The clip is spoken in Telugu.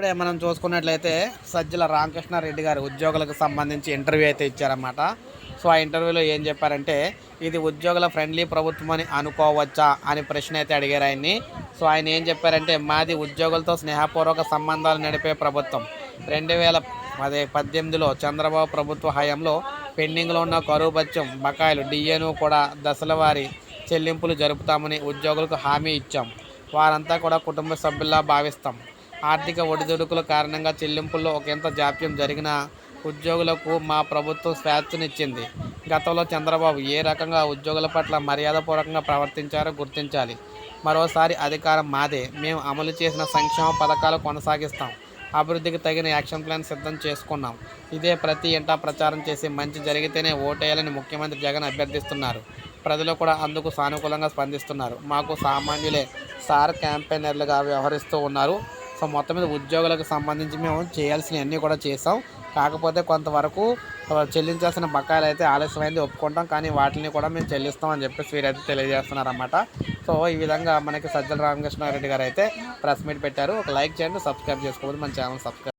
ఇప్పుడే మనం చూసుకున్నట్లయితే సజ్జల రామకృష్ణారెడ్డి గారు ఉద్యోగులకు సంబంధించి ఇంటర్వ్యూ అయితే ఇచ్చారన్నమాట. సో ఆ ఇంటర్వ్యూలో ఏం చెప్పారంటే ఇది ఉద్యోగుల ఫ్రెండ్లీ ప్రభుత్వం అని అనుకోవచ్చా అని ప్రశ్న అయితే అడిగారు ఆయన్ని. సో ఆయన ఏం చెప్పారంటే మాది ఉద్యోగులతో స్నేహపూర్వక సంబంధాలు నడిపే ప్రభుత్వం. రెండు వేల అదే పద్దెనిమిదిలో చంద్రబాబు ప్రభుత్వ హయాంలో పెండింగ్లో ఉన్న కరువు బత్యం బకాయిలు డిఏను కూడా దశలవారి చెల్లింపులు జరుపుతామని ఉద్యోగులకు హామీ ఇచ్చాం. వారంతా కూడా కుటుంబ సభ్యుల్లా భావిస్తాం. ఆర్థిక ఒడిదుడుకుల కారణంగా చెల్లింపుల్లో ఒకంత జాప్యం జరిగినా ఉద్యోగులకు మా ప్రభుత్వం స్వేచ్ఛనిచ్చింది. గతంలో చంద్రబాబు ఏ రకంగా ఉద్యోగుల పట్ల మర్యాదపూర్వకంగా ప్రవర్తించారో గుర్తించాలి. మరోసారి అధికారం మాదే. మేము అమలు చేసిన సంక్షేమ పథకాలు కొనసాగిస్తాం. అభివృద్ధికి తగిన యాక్షన్ ప్లాన్ సిద్ధం చేసుకున్నాం. ఇదే ప్రతి ఇంటా ప్రచారం చేసి మంచి జరిగితేనే ఓటేయాలని ముఖ్యమంత్రి జగన్ అభ్యర్థిస్తున్నారు. ప్రజలు కూడా అందుకు సానుకూలంగా స్పందిస్తున్నారు. మాకు సామాన్యులే స్టార్ క్యాంపెయినర్లుగా వ్యవహరిస్తూ ఉన్నారు. సో మొత్తం మీద ఉద్యోగులకు సంబంధించి మేము చేయాల్సినవన్నీ కూడా చేసాం కాకపోతే కొంతవరకు చెల్లించాల్సిన బకాయిలు అయితే ఆలస్యమైంది ఒప్పుకుంటాం. కానీ వాటిని కూడా మేము చెల్లిస్తాం అని చెప్పేసి వీరైతే తెలియజేస్తున్నారన్నమాట. సో ఈ విధంగా మనకి సజ్జల రామకృష్ణారెడ్డి గారు అయితే ప్రెస్ మీట్ పెట్టారు. ఒక లైక్ చేయండి సబ్స్క్రైబ్ చేసుకోవాలి మన ఛానల్ సబ్స్క్రైబ్